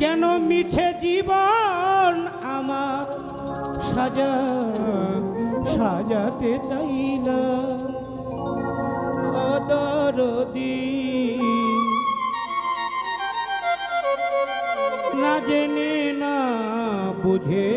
কেন মিঠে জীবন আমার সাজা সাজাতে চাইলা? অদরদি না জেনে না বুঝে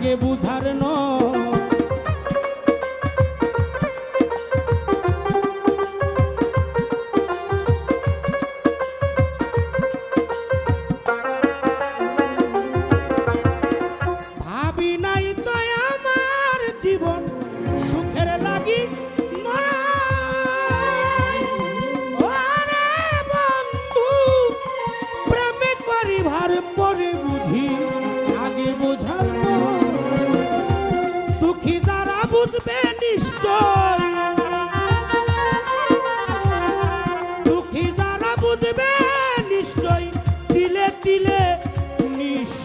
লাগে বুধার নয়। বুঝবে নিশ্চয়। তিলে তিলে নিঃস্ব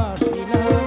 Shila.